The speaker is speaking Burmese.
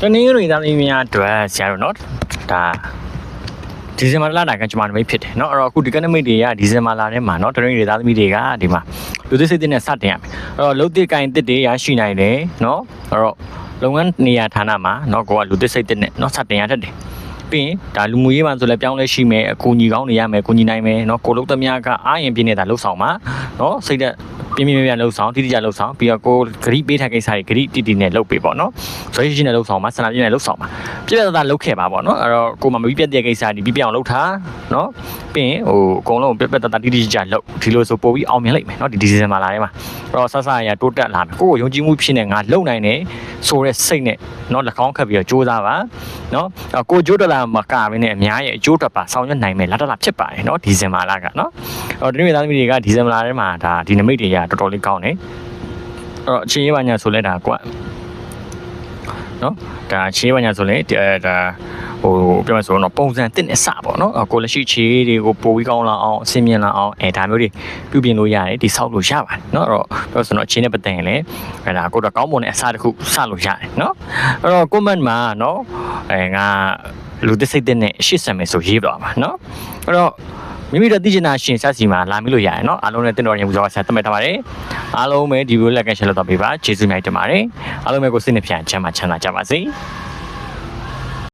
တနင်္ဂနွေသားသမီးများအတွက်ဆရာတို့နော်ဒါဒီဇင်ဘာလတာကကျွန်မနမိတ်ဖြစ်တယ်เนาะအဲ့တော့အခုဒီကနေ့မိတ်တွေကဒီဇင်ဘာလထဲမှာเนาะတနင်္ဂနွေသားသမီးတွေကဒီမှာလူသစ်စိတ်သစ်နဲ့စတင်ရမယ်အဲ့တော့လုံတစ်ကင်တစ်တွေရရှိနိုင်တယ်เนาะအဲ့တော့လုပ်ငန်းနေရာဌာနမှာเนาะကိုကလူသစ်စိတ်သစ်နဲ့เนาะစတင်ရတတ်တယ်ပြီးရင်ဒါလူမှုရေးမှာဆိုလည်းပြောင်းလဲရှိမယ်အကူအညီကောင်းနေရမယ်ကူညီနိုင်မယ်เนาะကိုလုံးသမားကအားရင်ပြင်းနေတာလှုပ်ဆောင်ပါเนาะစိတ်သက် ပြင်းပြင်းပြပြလှုပ်ဆောင်တိတိကျလှုပ်ဆောင်ပြီးတော့ကိုဂရိပေးထားကိစ္စတွေဂရိတိတိနဲ့လှုပ်ပေးပေါ့နော်ဆိုရရှင်နဲ့လှုပ်ဆောင်မှာဆန္ဒပြနဲ့လှုပ်ဆောင်မှာပြည့်ပြည့်သားလှုပ်ခဲ့ပါပေါ့နော်အဲ့တော့ကိုမမပြီးပြတ်တဲ့ကိစ္စဒီပြပြအောင်လှုပ်ထားနော်ပြီးရင်ဟိုအကုန်လုံးပြတ်ပြတ်သားသားတိတိကျကျလှုပ်ဒီလိုဆိုပို့ပြီးအောင်မြင်လိုက်မယ်နော်ဒီဒီဇင်ဘာလထဲမှာအဲ့တော့ဆဆရတိုးတက်လာမယ်ကိုကိုယုံကြည်မှုဖြစ်နေငါလှုပ်နိုင်တယ်ဆိုတဲ့စိတ်နဲ့နော်၎င်းခတ်ပြီးတော့စူးစမ်းပါနော်ကိုဂျိုးတက်လာမှာကမင်းနဲ့အများရဲ့အကျိုးတက်ပါဆောင်ရွက်နိုင်မယ်လာတက်လာဖြစ်ပါတယ်နော်ဒီဇင်ဘာလကနော်အဲ့တော့ဒီနေ့သားသမီးတွေကဒီဇင်ဘာလထဲမှာဒါဒီနမိတ်တွေကတော်တော်လေးကောင်းတယ်အဲ့တော့အချင်းရေးပါညာဆိုလဲဒါကွာနော်ဒါချေးပါညာဆိုရင်ဒီအဲဒါဟိုပြောမှဆိုတော့ပုံစံတစ်နဲ့စပေါ့နော်ကိုလက်ရှိချေးတွေကိုပိုပြီးကောင်းလာအောင်အဆင်ပြေလာအောင်အဲဒါမျိုးတွေပြုပြင်လို့ရတယ်ဒီဆောက်လို့ရပါတယ်နော်အဲ့တော့ပြောဆိုတော့ချေးနဲ့ပတ်သက်ရင်လည်းအဲဒါကိုတော့ကောင်းမွန်တဲ့အစားတစ်ခုစလို့ရတယ်နော်အဲ့တော့ comment မှာနော်အဲငါလူသစ်စိတ်တဲ့နဲ့ရှစ်ဆံမယ်ဆိုရေးတော့ပါနော်အဲ့တော့ မိမိတို့သိချင်တာရှင်ဆက်စီမှာလာမိလို့ရတယ်နော်အားလုံးနဲ့တင်တော်ရင်ပူဇော်ဆက်သတ်မှတ်ထားပါတယ်အားလုံးပဲဒီလိုလက်ကရှယ်လို့တော့ပေးပါကျေးဇူးများတင်ပါတယ်အားလုံးပဲကိုစိတ်နှပြချမ်းသာချမ်းသာကြပါစေ